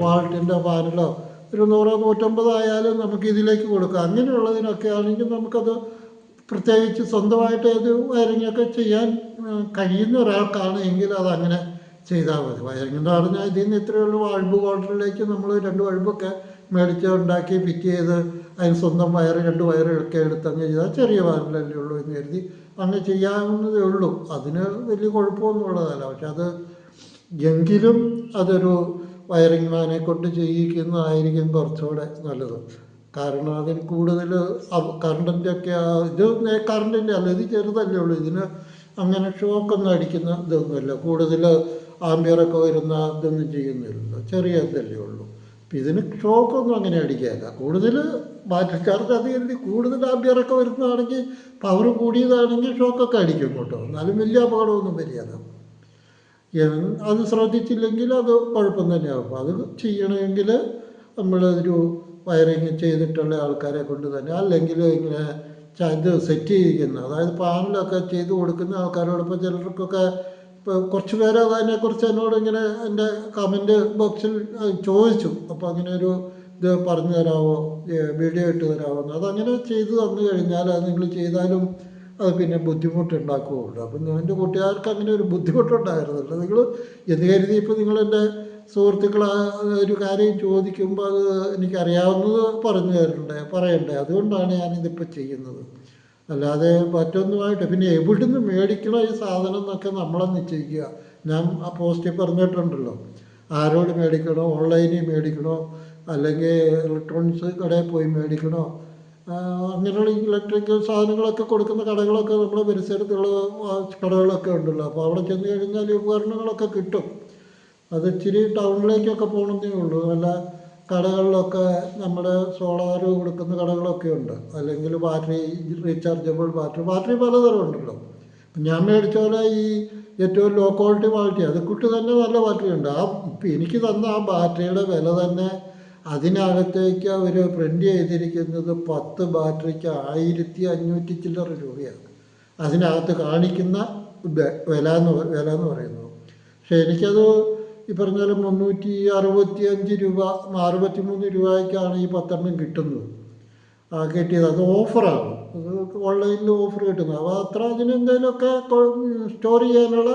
വാൾട്ടിന്റെ പാനലോ ഒരു നൂറോ നൂറ്റമ്പതോ ആയാലും നമുക്ക് ഇതിലേക്ക് കൊടുക്കാം. അങ്ങനെയുള്ളതിനൊക്കെ ആണെങ്കിൽ നമുക്കത് പ്രത്യേകിച്ച് സ്വന്തമായിട്ട് ഏത് വയറിങ്ങൊക്കെ ചെയ്യാൻ കഴിയുന്ന ഒരാൾക്കാണ് എങ്കിൽ അത് അങ്ങനെ ചെയ്താൽ മതി. വയറിംഗ് എന്ന് പറഞ്ഞാൽ ഇതിൽ നിന്ന് ഇത്രയേ ഉള്ളൂ. വൾബ് ഹോൾഡറിലേക്ക് നമ്മൾ രണ്ട് വഴുമ്പൊക്കെ മേടിച്ച് ഉണ്ടാക്കി ഫിറ്റ് ചെയ്ത് അതിന് സ്വന്തം വയറ് രണ്ട് വയറൊക്കെ എടുത്ത് അങ്ങ് ചെയ്താൽ ചെറിയ വയറിലല്ലേ ഉള്ളൂ എന്ന് കരുതി അങ്ങ് ചെയ്യാവുന്നതേ ഉള്ളൂ. അതിന് വലിയ കുഴപ്പമൊന്നും ഉള്ളതല്ല പക്ഷെ അത് എങ്കിലും അതൊരു വയറിംഗ് മാനെ കൊണ്ട് ചെയ്യിക്കുന്നതായിരിക്കും കുറച്ചുകൂടെ നല്ലത്. കാരണം അതിന് കൂടുതൽ കറണ്ടിന്റെ ഒക്കെ ആ ഇത് കറണ്ടിന്റെ അല്ല ഇത് ചെറുതല്ലേ ഉള്ളൂ. ഇതിന് അങ്ങനെ ഷോക്കൊന്നും അടിക്കുന്ന ഇതൊന്നുമില്ല. കൂടുതൽ ആംബിയറൊക്കെ വരുന്ന ഇതൊന്നും ചെയ്യുന്നില്ലല്ലോ ചെറിയ ഇതല്ലേ ഉള്ളൂ. ഇതിന് ഷോക്കൊന്നും അങ്ങനെ അടിക്കാറില്ല കൂടുതൽ ബാറ്ററി ചാർജ് കരുതി കൂടുതൽ ആംബിയറൊക്കെ വരുന്നതാണെങ്കിൽ പവർ കൂടിയതാണെങ്കിൽ ഷോക്കൊക്കെ അടിക്കും കേട്ടോ. എന്നാലും വലിയ അപകടമൊന്നും എന്ന് അത് ശ്രദ്ധിച്ചില്ലെങ്കിൽ അത് കുഴപ്പം തന്നെയാകും അത് ചെയ്യണമെങ്കിൽ നമ്മളൊരു വയറിങ് ചെയ്തിട്ടുള്ള ആൾക്കാരെ കൊണ്ട് തന്നെ അല്ലെങ്കിൽ ഇങ്ങനെ ഇത് സെറ്റ് ചെയ്യിക്കുന്ന അതായത് പാനലൊക്കെ ചെയ്ത് കൊടുക്കുന്ന ആൾക്കാരോടൊപ്പം ചിലർക്കൊക്കെ ഇപ്പോൾ കുറച്ച് പേര് അതിനെക്കുറിച്ച് എന്നോട് ഇങ്ങനെ എന്റെ കമന്റ് ബോക്സിൽ ചോദിച്ചു. അപ്പോൾ അങ്ങനെ ഒരു ഇത് പറഞ്ഞു തരാമോ വീഡിയോ ഇട്ട് തരാമോ അതങ്ങനെ ചെയ്തു തന്നു കഴിഞ്ഞാൽ അത് നിങ്ങൾ ചെയ്താലും അത് പിന്നെ ബുദ്ധിമുട്ടുണ്ടാക്കുകയുള്ളൂ. അപ്പം എന്റെ കൂട്ടുകാർക്ക് അങ്ങനെ ഒരു ബുദ്ധിമുട്ടുണ്ടായിരുന്നില്ല. നിങ്ങൾ എന്ന് കരുതി ഇപ്പോൾ നിങ്ങളെന്റെ സുഹൃത്തുക്കൾ ഒരു കാര്യം ചോദിക്കുമ്പോൾ അത് എനിക്കറിയാവുന്നത് പറഞ്ഞു തരണ്ടേ പറയണ്ടേ. അതുകൊണ്ടാണ് ഞാനിതിപ്പോൾ ചെയ്യുന്നത്. അല്ലാതെ മറ്റൊന്നുമായിട്ട് പിന്നെ എവിടുന്ന് മേടിക്കണം ഈ സാധനം എന്നൊക്കെ നമ്മളെ നിശ്ചയിക്കുക. ഞാൻ ആ പോസ്റ്റിൽ പറഞ്ഞിട്ടുണ്ടല്ലോ. ആരോട് മേടിക്കണോ ഓൺലൈനിൽ മേടിക്കണോ അല്ലെങ്കിൽ ഇലക്ട്രോണിക്സ് കടയിൽ പോയി മേടിക്കണോ അങ്ങനെയുള്ള ഇലക്ട്രിക്കൽ സാധനങ്ങളൊക്കെ കൊടുക്കുന്ന കടകളൊക്കെ നമ്മുടെ പരിസരത്തുള്ള കടകളൊക്കെ ഉണ്ടല്ലോ. അപ്പോൾ അവിടെ ചെന്ന് കഴിഞ്ഞാൽ ഈ ഉപകരണങ്ങളൊക്കെ കിട്ടും. അത് ഇച്ചിരി ടൗണിലേക്കൊക്കെ പോകണമെന്നേ ഉള്ളൂ. നല്ല കടകളിലൊക്കെ നമ്മുടെ സോളാർ കൊടുക്കുന്ന കടകളൊക്കെ ഉണ്ട്. അല്ലെങ്കിൽ ബാറ്ററി റീചാർജബിൾ ബാറ്ററി. ബാറ്ററി പലതരം ഉണ്ടല്ലോ. ഞാൻ മേടിച്ച പോലെ ഈ ഏറ്റവും ലോ ക്വാളിറ്റി ബാറ്ററി അത് കുട്ടി തന്നെ നല്ല ബാറ്ററി ഉണ്ട്. ആ എനിക്ക് തന്ന ആ ബാറ്ററിയുടെ വില തന്നെ അതിനകത്തേക്ക് അവർ പ്രിന്റ് ചെയ്തിരിക്കുന്നത് പത്ത് ബാറ്ററിക്ക് ആയിരത്തി അഞ്ഞൂറ്റി ചില്ലറ രൂപയാണ്. അതിനകത്ത് കാണിക്കുന്ന വില എന്ന് വില എന്ന് പറയുന്നത്. പക്ഷേ എനിക്കത് ഈ പറഞ്ഞ പോലെ മുന്നൂറ്റി അറുപത്തി അഞ്ച് രൂപ അറുപത്തി മൂന്ന് രൂപയ്ക്കാണ് ഈ പത്തെണ്ണം കിട്ടുന്നത്. ആ കിട്ടിയത്. അത് ഓഫറാണ്. അത് ഓൺലൈനിൽ ഓഫർ കിട്ടുന്നത്. അപ്പോൾ അത്ര അതിന് എന്തെങ്കിലുമൊക്കെ സ്റ്റോർ ചെയ്യാനുള്ള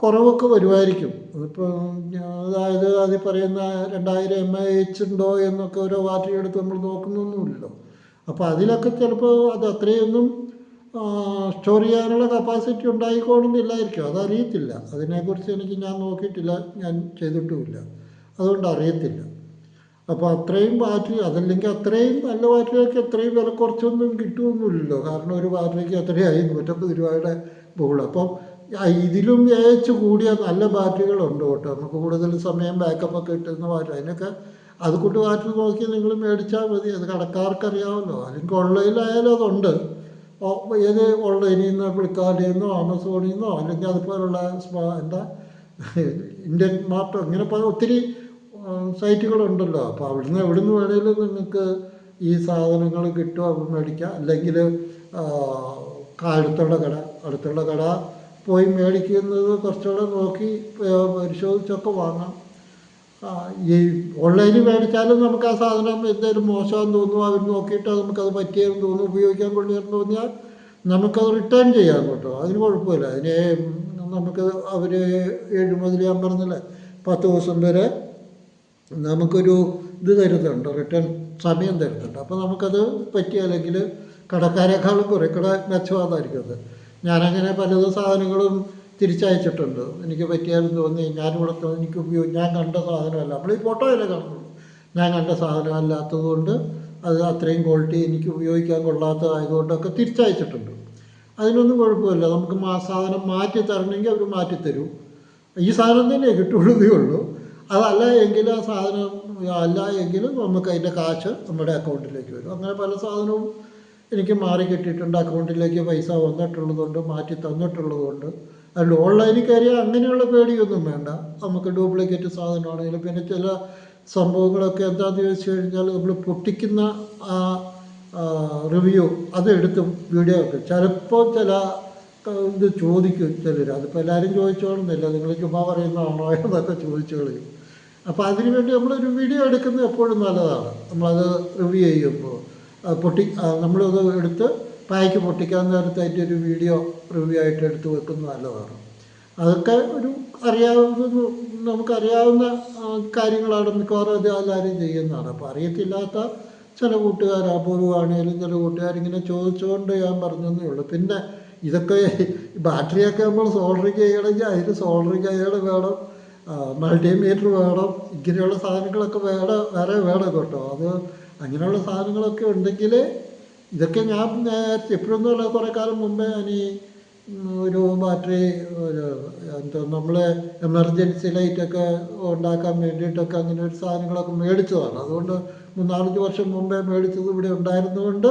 കുറവൊക്കെ വരുമായിരിക്കും. അതിപ്പോൾ അതായത് അതിൽ പറയുന്ന രണ്ടായിരം എം ഐ എച്ച് ഉണ്ടോ എന്നൊക്കെ ഓരോ ബാറ്ററി എടുത്ത് നമ്മൾ നോക്കുന്നൊന്നുമില്ലല്ലോ. അപ്പോൾ അതിലൊക്കെ ചിലപ്പോൾ അത് അത്രയൊന്നും സ്റ്റോർ ചെയ്യാനുള്ള കപ്പാസിറ്റി ഉണ്ടായിക്കോണമെന്നില്ലായിരിക്കും അതറിയത്തില്ല. അതിനെക്കുറിച്ച് എനിക്ക് ഞാൻ നോക്കിയിട്ടില്ല. ഞാൻ ചെയ്തിട്ടുമില്ല. അതുകൊണ്ട് അറിയത്തില്ല. അപ്പോൾ അത്രയും ബാറ്ററി അതല്ലെങ്കിൽ അത്രയും നല്ല ബാറ്ററിയൊക്കെ അത്രയും വില കുറച്ചൊന്നും കിട്ടുമൊന്നുമില്ലല്ലോ കാരണം ഒരു ബാറ്ററിക്ക് എത്രയായി? നൂറ്റമ്പത് രൂപയുടെ ബോൾ അപ്പം ഇതിലും ഏച്ച് കൂടിയ നല്ല ബാറ്ററികളുണ്ട് കേട്ടോ. നമുക്ക് കൂടുതൽ സമയം ബാക്കപ്പ് ഒക്കെ കിട്ടുന്ന ബാറ്ററി അതിനൊക്കെ അതുകൊണ്ട് ബാറ്ററി നോക്കി നിങ്ങൾ മേടിച്ചാൽ മതി. അത് കടക്കാർക്കറിയാമല്ലോ. അല്ലെങ്കിൽ ഓൺലൈനിലായാലും അതുണ്ട്. ഏത് ഓൺലൈനിൽ നിന്ന് ഫ്ലിപ്കാർട്ടിൽ നിന്നോ ആമസോണിൽ നിന്നോ അല്ലെങ്കിൽ അതുപോലുള്ള എന്താ ഇന്ത്യൻ മാർട്ടോ ഇങ്ങനെ പല ഒത്തിരി സൈറ്റുകളുണ്ടല്ലോ. അപ്പോൾ അവിടുന്ന് എവിടുന്ന് വേണമെങ്കിലും നിങ്ങൾക്ക് ഈ സാധനങ്ങൾ കിട്ടും അപ്പം മേടിക്കാം. അല്ലെങ്കിൽ അടുത്തുള്ള കട അടുത്തുള്ള കട പോയി മേടിക്കുന്നത് കുറച്ചുകൂടെ നോക്കി പരിശോധിച്ചൊക്കെ വാങ്ങാം. ഈ ഓൺലൈനിൽ മേടിച്ചാലും നമുക്ക് ആ സാധനം എന്തെങ്കിലും മോശമാണെന്ന് തോന്നുന്നു അവർ നോക്കിയിട്ട് നമുക്കത് പറ്റിയെന്ന് തോന്നുന്നു ഉപയോഗിക്കാൻ കൊള്ളിയെന്ന് തോന്നിയാൽ നമുക്കത് റിട്ടേൺ ചെയ്യാം കേട്ടോ. അതിന് കുഴപ്പമില്ല. അതിന് നമുക്ക് അവർ ഏഴ് മുതൽ ഞാൻ പറഞ്ഞില്ലേ പത്ത് ദിവസം വരെ നമുക്കൊരു ഇത് തരുന്നുണ്ട് റിട്ടേൺ സമയം തരുന്നുണ്ട്. അപ്പോൾ നമുക്കത് പറ്റിയല്ലെങ്കിൽ കടക്കാരെക്കാളും കുറേ കൂടെ മെച്ചമാതായിരിക്കും അത്. ഞാനങ്ങനെ പലതും സാധനങ്ങളും തിരിച്ചയച്ചിട്ടുണ്ട്. എനിക്ക് പറ്റിയാലും തോന്നി. ത- എനിക്ക് ഉപയോഗം ഞാൻ കണ്ട സാധനമല്ല. നമ്മൾ ഈ ഫോട്ടോയിലേ കാണുള്ളൂ. ഞാൻ കണ്ട സാധനമല്ലാത്തത് കൊണ്ട് അത് അത്രയും ക്വാളിറ്റി എനിക്ക് ഉപയോഗിക്കാൻ കൊള്ളാത്തതായതുകൊണ്ടൊക്കെ തിരിച്ചയച്ചിട്ടുണ്ട്. അതിനൊന്നും കുഴപ്പമില്ല. നമുക്ക് മാ സാധനം മാറ്റി തരണമെങ്കിൽ അവർ മാറ്റി തരും. ഈ സാധനം തന്നെ കിട്ടുള്ളതേ ഉള്ളൂ. അതല്ല എങ്കിൽ ആ സാധനം അല്ല എങ്കിൽ നമുക്ക് അതിന്റെ കാശ് നമ്മുടെ അക്കൗണ്ടിലേക്ക് വരും. അങ്ങനെ പല സാധനവും എനിക്ക് മാറി കിട്ടിയിട്ടുണ്ട്. അക്കൗണ്ടിലേക്ക് പൈസ വന്നിട്ടുള്ളതുകൊണ്ട് മാറ്റി തന്നിട്ടുള്ളതുകൊണ്ട് അതുകൊണ്ട് ഓൺലൈനിൽ കയറിയാൽ അങ്ങനെയുള്ള പേടിയൊന്നും വേണ്ട. നമുക്ക് ഡ്യൂപ്ലിക്കേറ്റ് സാധനമാണെങ്കിലും പിന്നെ ചില സംഭവങ്ങളൊക്കെ എന്താണെന്ന് ചോദിച്ചു കഴിഞ്ഞാൽ നമ്മൾ പൊട്ടിക്കുന്ന ആ റിവ്യൂ അതെടുത്ത് വീഡിയോ ഒക്കെ. ചിലപ്പോൾ ചില ഇത് ചോദിക്കും ചിലർ അതിപ്പോൾ എല്ലാവരും ചോദിച്ചോളുന്നില്ല. നിങ്ങൾ ചുമ്മാ പറയുന്നതാണോ എന്നൊക്കെ ചോദിച്ചു കളയും. അതിനു വേണ്ടി നമ്മളൊരു വീഡിയോ എടുക്കുന്നത് എപ്പോഴും നല്ലതാണ്. നമ്മളത് റിവ്യൂ ചെയ്യുമ്പോൾ പൊട്ടി നമ്മളത് എടുത്ത് പായ്ക്ക് പൊട്ടിക്കാൻ നേരത്തെ അതിന്റെ ഒരു വീഡിയോ റിവ്യൂ ആയിട്ട് എടുത്ത് വെക്കുന്നത് നല്ലതാണ്. അതൊക്കെ ഒരു അറിയാവുന്ന നമുക്കറിയാവുന്ന കാര്യങ്ങളാണ് മിക്കവാറും അത് എല്ലാവരും ചെയ്യുന്നതാണ്. അപ്പോൾ അറിയത്തില്ലാത്ത ചില കൂട്ടുകാർ അപൂർവമാണെങ്കിലും ചില കൂട്ടുകാരിങ്ങനെ ചോദിച്ചുകൊണ്ട് ഞാൻ പറഞ്ഞതേ ഉള്ളൂ. പിന്നെ ഇതൊക്കെ ബാറ്ററിയൊക്കെ നമ്മൾ സോൾഡറിങ് ചെയ്യണമെങ്കിൽ അതിന് സോൾഡറിങ് അയാൾ വേണം മൾട്ടിമീറ്റർ വേണം ഇങ്ങനെയുള്ള സാധനങ്ങളൊക്കെ വേണം വേറെ വേണം കേട്ടോ. അത് അങ്ങനെയുള്ള സാധനങ്ങളൊക്കെ ഉണ്ടെങ്കിൽ ഇതൊക്കെ ഞാൻ നേരത്തെ ഇപ്പോഴൊന്നുമല്ല കുറേ കാലം മുമ്പേ ഞാൻ ഒരു ബാറ്ററി ഒരു എന്തോ നമ്മൾ എമർജൻസി ലൈറ്റൊക്കെ ഉണ്ടാക്കാൻ വേണ്ടിയിട്ടൊക്കെ അങ്ങനെ ഒരു സാധനങ്ങളൊക്കെ മേടിച്ചതാണ്. അതുകൊണ്ട് മൂന്നാലഞ്ച് വർഷം മുമ്പേ മേടിച്ചത് ഇവിടെ ഉണ്ടായിരുന്നുകൊണ്ട്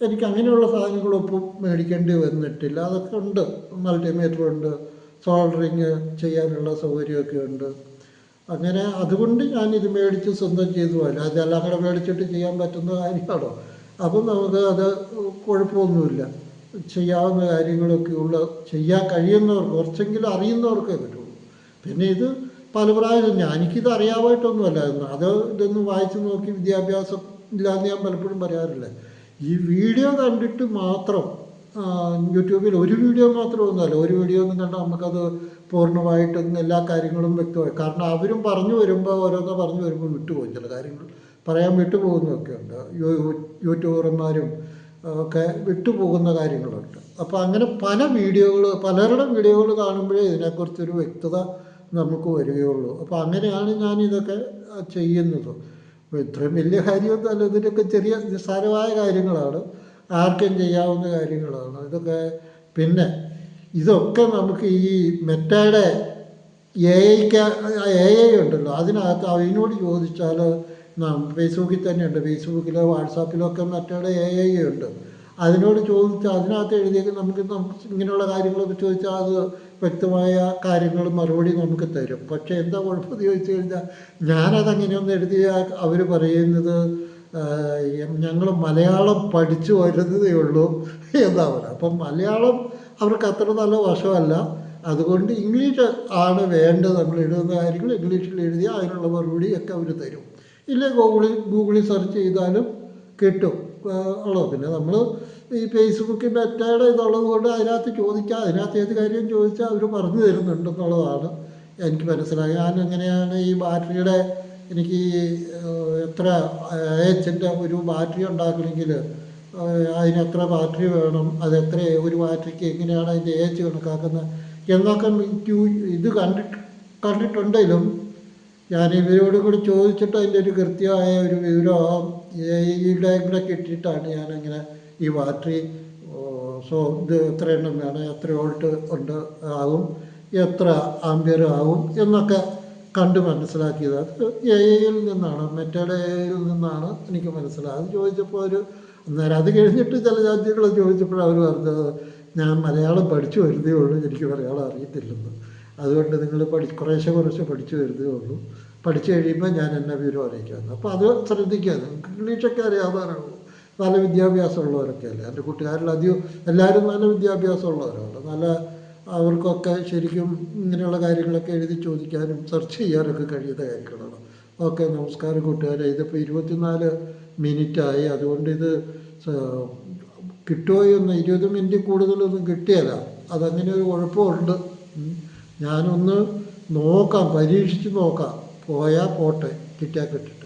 എനിക്ക് അങ്ങനെയുള്ള സാധനങ്ങളൊപ്പം മേടിക്കേണ്ടി വന്നിട്ടില്ല. അതൊക്കെ ഉണ്ട്. മൾട്ടിമീറ്റർ ഉണ്ട്. സോൾഡറിങ് ചെയ്യാനുള്ള സൗകര്യമൊക്കെ ഉണ്ട്. അങ്ങനെ അതുകൊണ്ട് ഞാൻ ഇത് മേടിച്ച് സ്വന്തം ചെയ്തു. പോലെ അതെല്ലാം കൂടെ മേടിച്ചിട്ട് ചെയ്യാൻ പറ്റുന്ന കാര്യമാണോ? അപ്പം നമുക്ക് അത് കുഴപ്പമൊന്നുമില്ല. ചെയ്യാവുന്ന കാര്യങ്ങളൊക്കെ ഉള്ള ചെയ്യാൻ കഴിയുന്നവർക്ക് കുറച്ചെങ്കിലും അറിയുന്നവർക്കേ പറ്റുള്ളൂ. പിന്നെ ഇത് പല പ്രാവശ്യം ഞാൻ എനിക്കിത് അറിയാമായിട്ടൊന്നുമല്ലായിരുന്നു അത് ഇതൊന്നും വായിച്ച് നോക്കി വിദ്യാഭ്യാസം ഇല്ലാന്ന് ഞാൻ പലപ്പോഴും പറയാറില്ല. ഈ വീഡിയോ കണ്ടിട്ട് മാത്രം യൂട്യൂബിൽ ഒരു വീഡിയോ മാത്രം ഒന്നുമല്ല ഒരു വീഡിയോ ഒന്നും കണ്ടാൽ നമുക്കത് പൂർണമായിട്ടും എല്ലാ കാര്യങ്ങളും വ്യക്തമായി. കാരണം അവരും പറഞ്ഞു വരുമ്പോൾ ഓരോന്നോ പറഞ്ഞു വരുമ്പോൾ വിട്ടുപോകും ചില കാര്യങ്ങൾ പറയാൻ വിട്ടുപോകുന്നതൊക്കെ ഉണ്ട്. യൂട്യൂബർമാരും ഒക്കെ വിട്ടുപോകുന്ന കാര്യങ്ങളുണ്ട്. അപ്പോൾ അങ്ങനെ പല വീഡിയോകൾ പലരുടെ വീഡിയോകൾ കാണുമ്പോഴേ ഇതിനെക്കുറിച്ചൊരു വ്യക്തത നമുക്ക് വരികയുള്ളൂ. അപ്പോൾ അങ്ങനെയാണ് ഞാൻ ഇതൊക്കെ ചെയ്യുന്നത്. ഇത്രയും വലിയ കാര്യമൊന്നുമല്ല. ഇതിനൊക്കെ ചെറിയ നിസ്സാരമായ കാര്യങ്ങളാണ്. ആർക്കും ചെയ്യാവുന്ന കാര്യങ്ങളാണ്. ഇതൊക്കെ പിന്നെ ഇതൊക്കെ നമുക്ക് ഈ മെറ്റയുടെ എ ഐക്ക് എ ഐ ഉണ്ടല്ലോ. അതിനകത്ത് അതിനോട് ചോദിച്ചാൽ ഫേസ്ബുക്കിൽ തന്നെയുണ്ട്. ഫേസ്ബുക്കിലോ വാട്സാപ്പിലോ ഒക്കെ മറ്റയുടെ എ ഐ ഉണ്ട്. അതിനോട് ചോദിച്ചാൽ അതിനകത്ത് എഴുതിയൊക്കെ നമുക്ക് ഇങ്ങനെയുള്ള കാര്യങ്ങളൊക്കെ ചോദിച്ചാൽ അത് വ്യക്തമായ കാര്യങ്ങൾ മറുപടി നമുക്ക് തരും. പക്ഷേ എന്താ കുഴപ്പമെന്ന് ചോദിച്ചു കഴിഞ്ഞാൽ ഞാനതങ്ങനെയൊന്നും എഴുതിയാൽ അവർ പറയുന്നത് ഞങ്ങൾ മലയാളം പഠിച്ചു വരുന്നതേ ഉള്ളൂ എന്താ പറയുക. അപ്പം മലയാളം അവർക്ക് അത്ര നല്ല വശമല്ല. അതുകൊണ്ട് ഇംഗ്ലീഷ് ആണ് വേണ്ടത്. നമ്മൾ എഴുതുന്ന കാര്യങ്ങൾ ഇംഗ്ലീഷിൽ എഴുതിയാൽ അതിനുള്ള മറുപടിയൊക്കെ അവർ തരും. ഇല്ല ഗൂഗിളിൽ ഗൂഗിളിൽ സെർച്ച് ചെയ്താലും കിട്ടും. ഉള്ളത് പിന്നെ നമ്മൾ ഈ ഫേസ്ബുക്കിൽ മെറ്റയുടെ ഇതുള്ളത് കൊണ്ട് അതിനകത്ത് ചോദിക്കാം അതിനകത്ത് ഏത് കാര്യം ചോദിച്ചാൽ അവർ പറഞ്ഞു തരുന്നുണ്ടെന്നുള്ളതാണ് എനിക്ക് മനസ്സിലായി ഞാൻ എങ്ങനെയാണ് ഈ ബാറ്ററിയുടെ എനിക്ക് എത്ര എച്ചിന്റെ ഒരു ബാറ്ററി ഉണ്ടാക്കണമെങ്കിൽ അതിന് എത്ര ബാറ്ററി വേണം അത് എത്ര ഒരു ബാറ്ററിക്ക് എങ്ങനെയാണ് അതിന്റെ ഏച്ച് കണക്കാക്കുന്നത് എന്നൊക്കെ ഇത് കണ്ടിട്ട് കണ്ടിട്ടുണ്ടെങ്കിലും ഞാൻ ഇവരോട് കൂടി ചോദിച്ചിട്ട് അതിന്റെ ഒരു കൃത്യമായ ഒരു വിവരം എയുടെ കൂടെ കിട്ടിയിട്ടാണ് ഞാനങ്ങനെ ഈ ബാറ്ററി സോ ഇത് എത്ര എണ്ണം വേണം എത്ര വോൾട്ട് ഉണ്ട് ആകും എത്ര ആംബിയർ ആകും എന്നൊക്കെ കണ്ട് മനസ്സിലാക്കിയത്. അത് എ ഐയിൽ നിന്നാണ് മെറ്റേഡ് എ ഐയിൽ നിന്നാണ് എനിക്ക് മനസ്സിലായത്. ചോദിച്ചപ്പോൾ ഒരു അന്നേരം അത് കഴിഞ്ഞിട്ട് ചില ചോദിച്ചപ്പോൾ അവർ പറഞ്ഞത് ഞാൻ മലയാളം പഠിച്ചു വരുന്നേ ഉള്ളൂ എനിക്ക് മലയാളം അറിയത്തില്ലെന്ന്. അതുകൊണ്ട് നിങ്ങൾ പഠി കുറേശ്ശെ കുറേശ്ശെ പഠിച്ചു വരുന്നേ ഉള്ളൂ. പഠിച്ചു കഴിയുമ്പോൾ ഞാൻ എന്നെ വിവരം അറിയിക്കാമെന്ന് അപ്പോൾ അത് ശ്രദ്ധിക്കുക. നിങ്ങൾക്ക് ഇംഗ്ലീഷൊക്കെ അറിയാവുന്നവരാണല്ലോ നല്ല വിദ്യാഭ്യാസം വിദ്യാഭ്യാസമുള്ളവരൊക്കെ അല്ലേ? എന്റെ കൂട്ടുകാരിൽ അധികം എല്ലാവരും നല്ല വിദ്യാഭ്യാസം വിദ്യാഭ്യാസമുള്ളവരാണ്. നല്ല അവർക്കൊക്കെ ശരിക്കും ഇങ്ങനെയുള്ള കാര്യങ്ങളൊക്കെ എഴുതി ചോദിക്കാനും സെർച്ച് ചെയ്യാനൊക്കെ കഴിയുന്ന കാര്യങ്ങളാണ്. ഓക്കെ നമസ്കാരം കൂട്ടുകാരെ. ഇതിപ്പോൾ ഇരുപത്തിനാല് മിനിറ്റായി. അതുകൊണ്ട് ഇത് കിട്ടുമോ എന്ന് ഇരുപത് മിനിറ്റ് കൂടുതലൊന്നും കിട്ടിയല്ല. അതങ്ങനെ ഒരു കുഴപ്പമുണ്ട്. ഞാനൊന്ന് നോക്കാം പരീക്ഷിച്ച് നോക്കാം. പോയാൽ പോട്ടെ കിട്ടിയാൽ കിട്ടും.